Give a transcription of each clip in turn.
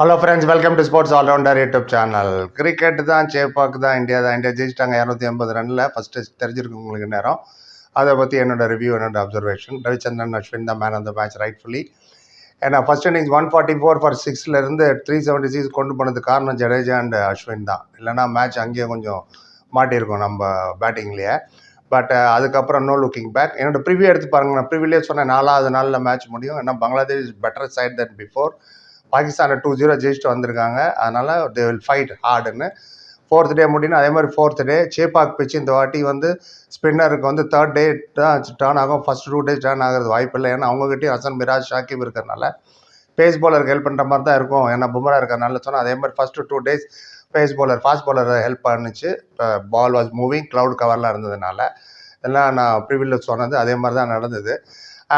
Hello friends welcome to sports allrounder YouTube channel cricket தான் சேப்பாக்கு தான் India தான். India ஜெயிச்சிட்டாங்க இரநூத்தி எண்பது ரனில் ஃபஸ்ட்டு தெரிஞ்சிருக்கு உங்களுக்கு நேரம். அதை பற்றி என்னோட ரிவ்யூ என்னோட அப்சர்வேஷன் ரவிச்சந்திரன் அஸ்வின் தான் man of the match rightfully ஏன்னா first innings one forty four for சிக்ஸ்லேருந்து three seventy six கொண்டு போனது காரணம் ஜடேஜா அண்ட் அஸ்வின் தான். இல்லைனா மேட்ச் அங்கேயே கொஞ்சம் மாட்டியிருக்கோம் நம்ம பேட்டிங்லேயே பட் uh, அதுக்கப்புறம் நோ லுக்கிங் பேக் என்னோட ப்ரிவியூ எடுத்து பாருங்க. நான் ப்ரிவியூலே சொன்னேன் நாலாவது நாளில் மேட்ச் முடியும். ஏன்னா Bangladesh better side that before பாகிஸ்தானை டூ ஜீரோ ஜெயிச்சுட்டு வந்திருக்காங்க. அதனால் தே வில் ஃபைட் ஹார்டுன்னு ஃபோர்த் டே முடியும் அதே மாதிரி ஃபோர்த் டே சேப்பாக் பிச்சு இந்த வாட்டி வந்து ஸ்பின்னருக்கு வந்து தேர்ட் டே தான் டேர்ன் ஆகும். ஃபர்ஸ்ட் டூ டேஸ் டேர்ன் ஆகிறது வாய்ப்பு இல்லை. ஏன்னா அவங்ககிட்டயும் ஹசன் மிராஜ் ஷாக்கிப் இருக்கிறனால பேஸ் பாலருக்கு ஹெல்ப் பண்ணுற மாதிரி தான் இருக்கும். ஏன்னா பும்ரா இருக்கிறனால சொன்னால் அதே மாதிரி first two days pace bowler fast bowler help பண்ணுச்சு. பால் வாஸ் மூவிங் க்ளவுட் கவர்லாம் இருந்ததுனால. இதெல்லாம் நான் ப்ரிவியூவில் சொன்னது. அதே மாதிரி தான் நடந்தது.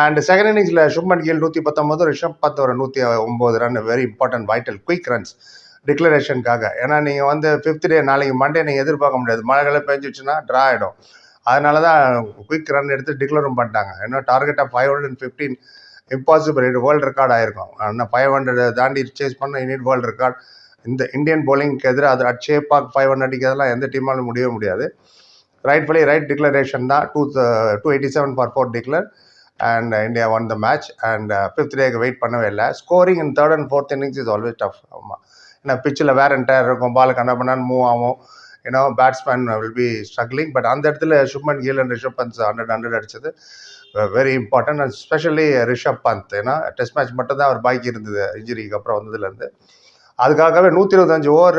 அண்ட் செகண்ட் இன்னிங்ஸில் சுப்மன் கில் நூற்றி பத்தொம்போது ரிஷப் பத் ஒரு நூற்றி ஒம்பது run very important vital quick runs டிக்ளரேஷனுக்காக ஏன்னா நீங்கள் வந்து ஃபிஃப்த் டே நாளைக்கு மண்டே நீங்கள் எதிர்பார்க்க முடியாது. மழைகளை பெஞ்சிச்சுன்னா ட்ரா ஆகிடும் அதனால தான் குயிக் ரன் எடுத்து டிக்ளரும் பண்ணிட்டாங்க. இன்னும் டார்கெட்டாக five hundred and fifteen impossible இது வேர்ல்டு ரெக்கார்ட் ஆயிருக்கும். ஆனால் ஃபைவ் ஹண்ட்ரட் தாண்டி சேஸ் பண்ண இனிட் வேர்ல்டு ரெக்கார்ட் இந்த இந்தியன் பவுலிங்க்கு எதிராக அது அட் சேப்பாக் ஃபைவ் ஹண்ட்ரட்க்கு அதெல்லாம் எந்த டீமாலும் முடியவே முடியாது. ரைட் ஃபுல்லி ரைட் டிக்ளரேஷன் தான். Two two eighty seven for four declare and India won the match and fifth take wait பண்ணவே இல்லை. Scoring in third and fourth innings is always tough ஆமாம் ஏன்னா பிச்சில் வேற என்டையர் இருக்கும். பால் கண்ணா பண்ணான்னு மூவ் ஆகும். ஏன்னா batsman will be struggling but அந்த இடத்துல Shubman Gill and Rishabh Pant hundred hundred அடிச்சது. Very important and specially Rishabh Pant ஏன்னா டெஸ்ட் மேட்ச் மட்டும் தான் அவர் பாக்கி இருந்தது. இன்ஜுரிக்கு அப்புறம் வந்ததுலேருந்து. அதுக்காகவே நூற்றி இருபத்தஞ்சு ஓவர்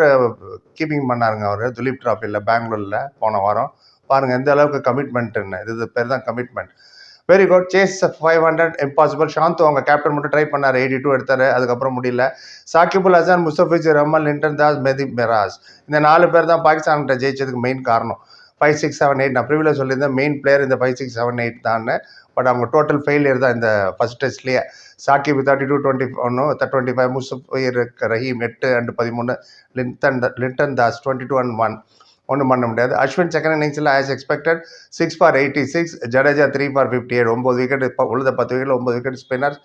கீப்பிங் பண்ணாருங்க அவர். துலீப் ட்ராஃபியில் பெங்களூரில் போன வாரம். பாருங்கள் எந்த அளவுக்கு கமிட்மெண்ட்டுன்னு இது பேர் தான் commitment very good chase five hundred impossible Shanto அவங்க கேப்டன் மட்டும் ட்ரை பண்ணார். எயிட்டி டூ எடுத்தார். அதுக்கப்புறம் முடியல. சாக்கிபுல் ஹசான் முஸ்தபிஜ் ரஹ்மான் லிண்டன் தாஸ் மெதி மெராஸ் இந்த நாலு பேர் தான் பாகிஸ்தான்கிட்ட ஜெயிச்சதுக்கு மெயின் காரணம். ஃபைவ் சிக்ஸ் செவன் எயிட் நான் ப்ரிவியில் சொல்லியிருந்தேன் மெயின் பிளேயர் இந்த ஃபைவ் சிக்ஸ் செவன் எயிட் தான் பட் அவங்க டோட்டல் ஃபெயிலியர் தான் இந்த ஃபர்ஸ்ட் டெஸ்ட்லேயே சாக்கிப் தேர்ட்டி டூ டுவெண்ட்டி ஒன்று டுவெண்ட்டி ஃபைவ் முஸ்தபிர் ரஹீம் எட்டு அண்ட் பதிமூணு. Litton Litton Das twenty two and one ஒன்றும் பண்ண முடியாது. அஸ்வின் செகண்ட் இன்னிங்ஸில் as expected six for eighty six Jadeja three for fifty eight ஒம்பது விக்கெட் உழுத பத்து விக்கெட் ஒம்பது விக்கெட் ஸ்பின்னர்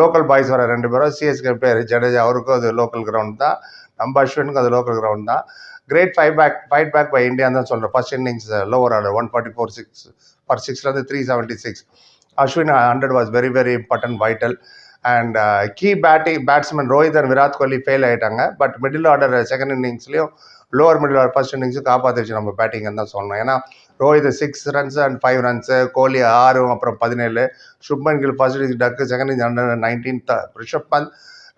லோக்கல் பாய்ஸ் வர ரெண்டு பேரும் சிஎஸ்கே பேர் ஜடேஜா அவருக்கும் அது லோக்கல் கிரவுண்ட் தான். நம்ம அஸ்வினுக்கும் அது லோக்கல் கிரவுண்ட் தான். Great five back fight back by India தான் சொல்கிறேன் first innings lower order one forty four six for சிக்ஸ்லேருந்து three seventy six Ashwin hundred was very very important vital and key batting batsman Rohit and Virat Kohli fail ஆகிட்டாங்க but middle order second இன்னிங்ஸ்லேயும் lower middle order first இன்னிங்ஸும் காப்பாற்றிச்சு நம்ம பேட்டிங்கன்னு தான் சொல்லணும். ஏன்னா Rohit six runs and five runs Kohli ஆறு அப்புறம் பதினேழு. Shubman Gill first innings duck second innings hundred nineteen Rishabh Pant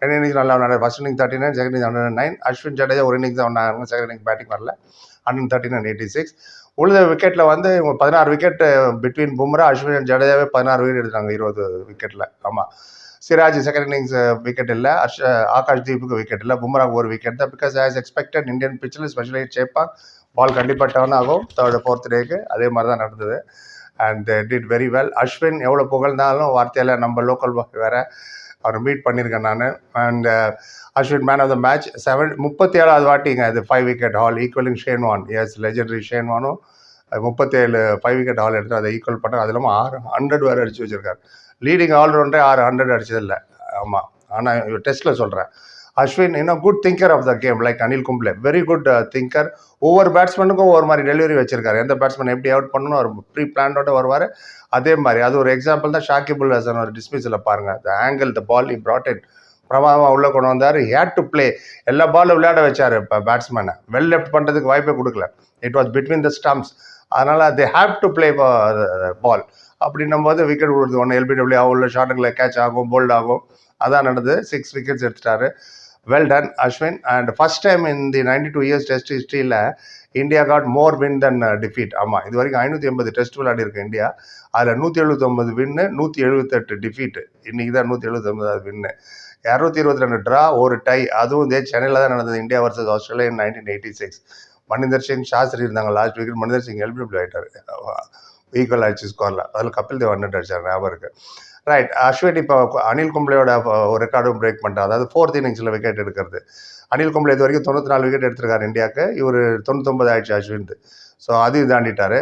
ரெண்டு இன்னிங்ஸ் நல்லா விளாடு first inning thirty nine second innings hundred nine Ashwin Jadeja ஒரு இன்னிங்ஸ் தான் ஒன்றாங்க செகண்ட் இன்னிங் பேட்டிங் வரல. Hundred thirty nine eighty six உழுத விக்கெட்டில் வந்து இவங்க பதினாறு விக்கெட் பிட்வீன் பும்ரா அஸ்வின் ஜடேஜாவே பதினாறு விக்கெட் எடுத்தாங்க இருபது விக்கெட்டில் ஆமாம் சிராஜ் செகண்ட் இன்னிங்ஸ் விக்கெட் இல்லை அர்ஷ ஆகாஷ் தீப்புக்கு விக்கெட் இல்லை பும்ரா ஒரு விக்கெட் தான். பிகாஸ் ஆஸ் எக்ஸ்பெக்டட் இந்தியன் பிச்சில் ஸ்பெஷலி சேப்பாக் பால் கண்டிப்பாக டர்ன் ஆகும் தேர்டு ஃபோர்த் டேக்கு அதே மாதிரி தான் நடந்தது and did very well Ashwin எவ்வளோ புகழ்ந்தாலும் வார்த்தையில் நம்ம லோக்கல் பாய் வேறு அவர் மீட் பண்ணியிருக்கேன் நான். And Ashwin man of the match seven முப்பத்தி ஏழாவது வாட்டிங்க அது five wicket haul equalling Shane Warne as legendary ஷேன்வானும் முப்பத்தேழு ஃபைவ் விக்கெட் ஹால் எடுத்து அதை ஈக்குவல் பண்ண அது இல்லாமல் ஆறு ஹண்ட்ரட் வேறு அடித்து வச்சுருக்கார். லீடிங் ஆல்ரவுண்டரே ஆறு ஹண்ட்ரட் அடிச்சதில்லை. ஆமாம் ஆனால் டெஸ்ட்டில் சொல்கிறேன் அஸ்வின் இன்னும் good thinker of the game like Anil Kumble. Very good thinker ஒவ்வொரு பேட்ஸ்மேனுக்கும் ஒவ்வொரு மாதிரி டெலிவரி வச்சிருக்காரு. எந்த பேட்ஸ்மேன் எப்படி அவுட் பண்ணணும் அவர் ப்ரீ பிளான்டோட வருவார். அதே மாதிரி அது ஒரு எக்ஸாம்பிள் தான் ஷாக்கிபுல் ஹசன் ஒரு டிஸ்மிஸில் பாருங்கள் த ஆங்கிள் த பால் இ brought இட் பிரபாவம் உள்ளே கொண்டு வந்தார். ஹேட் டு ப்ளே எல்லா பாலும் விளையாட வச்சார் இப்போ பேட்ஸ்மேனை வெல் லெஃப்ட் பண்ணுறதுக்கு வாய்ப்பே கொடுக்கல. It was between the stumps அதனால் they have to play ball அப்படின்னும் போது விக்கெட் கொடுத்து ஒன்று எல்பிடபிள்யூ உள்ள ஷாட்டுங்களை கேட்ச் ஆகும் போல்ட் ஆகும். அதான் நடந்தது. சிக்ஸ் விக்கெட்ஸ் எடுத்துட்டாரு. Well done Ashwin and first time in the ninety two years test ஹிஸ்ட்ரியில் India got more win than defeat ஆமாம் இது வரைக்கும் ஐநூற்றி எண்பது டெஸ்ட் விளையாடி இருக்கு இந்தியா. அதில் நூற்றி எழுபத்தொம்பது வின்னு நூற்றி எழுபத்தெட்டு டிஃபீட்டு இன்றைக்கி தான் நூற்றி எழுபத்தொம்பதாவது வின்னு இரநூத்தி இருபத்தி ரெண்டு ட்ரா ஒரு டை அதுவும் இதே சென்னையில் தான் நடந்தது. India versus Australia nineteen eighty six Maninder Singh Shastri இருந்தாங்க last week Maninder Singh LBW ஆகிட்டார் ஈக்குவல் ஆயிடுச்சு ஸ்கோரில் அதில் கபில் தேவ் ஹண்ட்ரட் அடிச்சார் ஞாபகம் இருக்குது ரைட் அஸ்வின் இப்போ அனில் கும்ப்ளேயோட ஒரு ரெக்கார்டும் பிரேக் பண்ணுறாரு அதாவது ஃபோர்த் இன்னிங்ஸில் விக்கெட் எடுக்கிறது. அனில் கும்ப்ளே இது வரைக்கும் தொண்ணூற்றி நாலு விக்கெட் எடுத்திருக்காரு இந்தியாவுக்கு. இவர் தொண்ணூத்தொம்பது ஆயிடுச்சு அஸ்வின் ஸோ அது தாண்டிட்டார்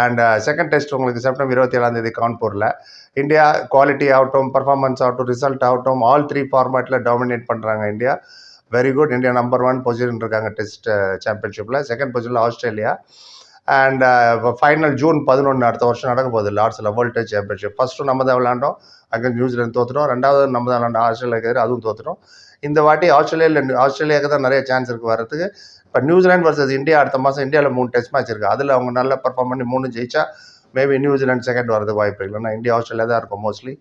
அண்ட் செகண்ட் டெஸ்ட் உங்களுக்கு செப்டம்பர் இருபத்தி ஏழாம் தேதி கான்பூரில். இந்தியா குவாலிட்டி ஆகட்டும் பர்ஃபார்மன்ஸ் ஆகட்டும் ரிசல்ட் ஆகட்டும் ஆல் த்ரீ ஃபார்மேட்டில் டாமினேட் பண்ணுறாங்க India. Very good India number one position இருக்காங்க டெஸ்ட் சாம்பியன்ஷிப்பில் செகண்ட் பொசிஷனில் ஆஸ்திரேலியா அண்ட் ஃபைனல் ஜூன் பதினொன்று அடுத்த வருஷம் நடக்க போகுது. லார்ட்ஸில் வேர்ல்டு டெஸ்ட் சாம்பியன்ஷிப் ஃபஸ்ட்டு நம்ம தான் விளாண்டோம் அங்கே நியூசிலாந்து தோற்றுட்டோம் ரெண்டாவது நம்ம தான் விளாண்டோம் ஆஸ்திரேலியாவுக்கு எதிராக அதுவும் தோற்றுட்டோம் இந்த வாட்டி ஆஸ்திரேலியாவில் ஆஸ்திரேலியாவுக்கு தான் நிறைய சான்ஸ் இருக்குது வரதுக்கு இப்போ நியூசிலாந்து வர்சஸ் இந்தியா அடுத்த மாதம் இந்தியாவில் மூணு டெஸ்ட் மேட்ச் இருக்குது அதில் அவங்க நல்லா பர்ஃபார்ம் பண்ணி மூணு ஜெயிச்சா மேபி நியூசிலாந்து செகண்ட் வரது வாய்ப்பு இல்லைன்னா இந்தியா ஆஸ்திரேலியா தான் இருக்கும் mostly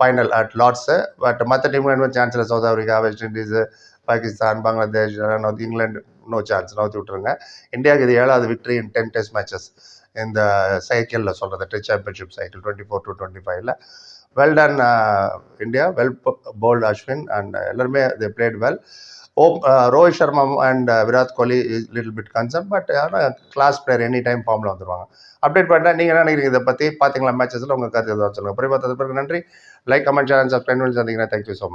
final at Lord's but மற்ற டீம்ல இன்னும் சான்ஸ் இல்லை South Africa West Indies Pakistan Bangladesh north England no chance நோத்தி விட்டுருங்க. இந்தியாவுக்கு இது ஏழாவது victory in ten test matches இந்த சைக்கிளில் சொல்கிறது test championship cycle twenty four to twenty ஃபைவ்ல well done India. Well bowled Ashwin and எல்லாருமே they played well Hope Rohit Sharma and Virat Kohli is little bit concern but ஆனால் class player any time ஃபார்மில் வந்துடுவாங்க update பண்ணிட்டா நீங்கள் என்ன நினைக்கிறீங்க இதை பற்றி பார்த்தீங்களா மேட்சஸில் உங்கள் கருத்து எதாவது சொல்லுங்கள் அப்புறம் பார்த்தது பிறகு நன்றி. லைக் கமெண்ட் சேனல் சப்ஸ்கிரைப் பண்ணி சந்திங்கன்னா தேங்க்யூ ஸோ மச்